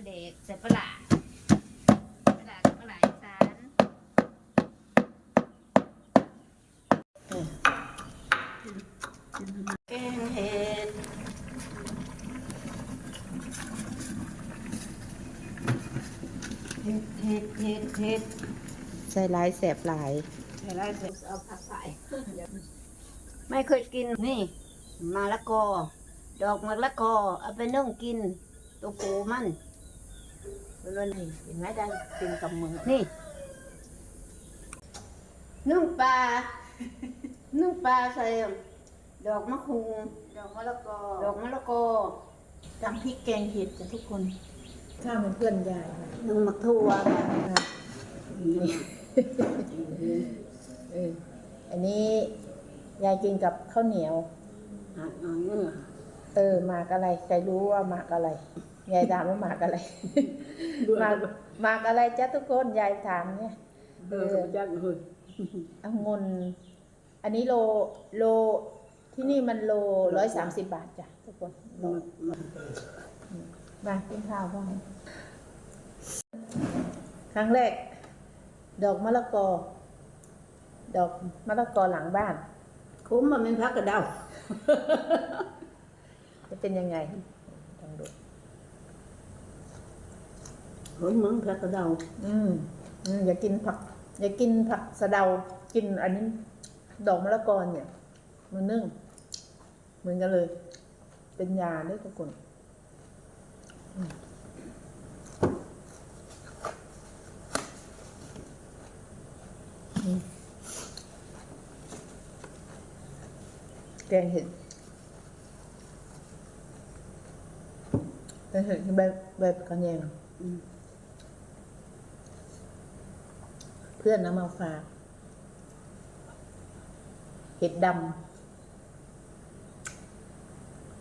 ประเดกใส่ปลาร้าปลาร้ากับปลาร้าอีสานแกงเห็ดเห็ดเห็ดเห็ดเห็ดใส่หลายแสบหลายเห็ดอะไรเสร็จเอาผักใส่ไม่เคยกินนี่มะละกอ ดอกมะละกอ เอาไปนึ่งกินตัวปูมัน แล้วนี่เห็นไหมได้กินกับมือนี่นึ่งปลานึ่งปลาใส่ดอกมะคุงดอกมะละกอดอกมะละกอตำพริกแกงเห็ดจ้ะทุกคนถ้าวมันเพื่อนยายนะนึ่งมะทั่วค่ะอันนี้ยายกินกับข้าวเหนียวหักหน่อยนึงอ เออหมากอะไรใครรู้ว่าหมากอะไรยายถามว่าหมากอะไรหมากหมากอะไรจ้ะทุกคนยายถามเนี่ยเออจักเลยองุ่นอันนี้โลโลที่นี่มันโลร้อยสามสิบบาทจ้ะทุกคนโลมากินข้าวบ้างครั้งแรก ดอกมะละกอ ดอกมะละกอหลังบ้าน คุ้มมันเป็นพักกระเดา จะเป็นยังไงลองดูคุ้มมันพักกระเดาอืมอืมอย่ากินผัก อย่ากินผักสะเดา กินอันนี้ดอกมะละกอเนี่ย มันนึ่ง เหมือนกันเลย เป็นยาด้วยทุกคนอืมอืมแกงเห็ด แกงเห็ดแบบแบบกันแยงอืมเพื่อนนะมาฝากเห็ดดำ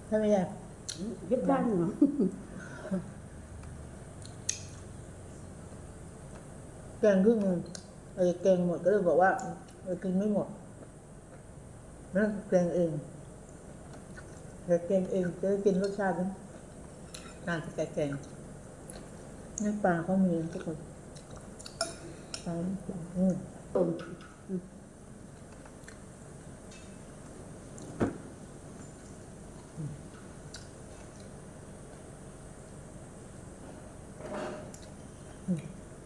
ใช่ไหมยายเฮ็ดบ้านเหรอแกงครึ่งหนึงเออแกงหมดก็เลยบอกว่าเออกินไม่หมดนั่นแกงเองแต่แกงเองจะได้กินรสชาตินั้น การที่แกแกงนี่ปลาเขามีทุกคนปลาอืมต้ม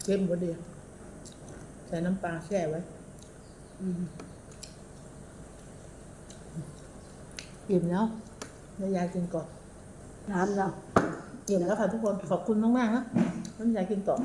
เค็มบ่เดียวใส่น้ำปลาแช่ไว้อิ่มแล้วแล้วยายกินก่อนถามเรา อิ่มแล้วค่ะทุกคนขอบคุณมากๆนะน้ำยายกินต่อ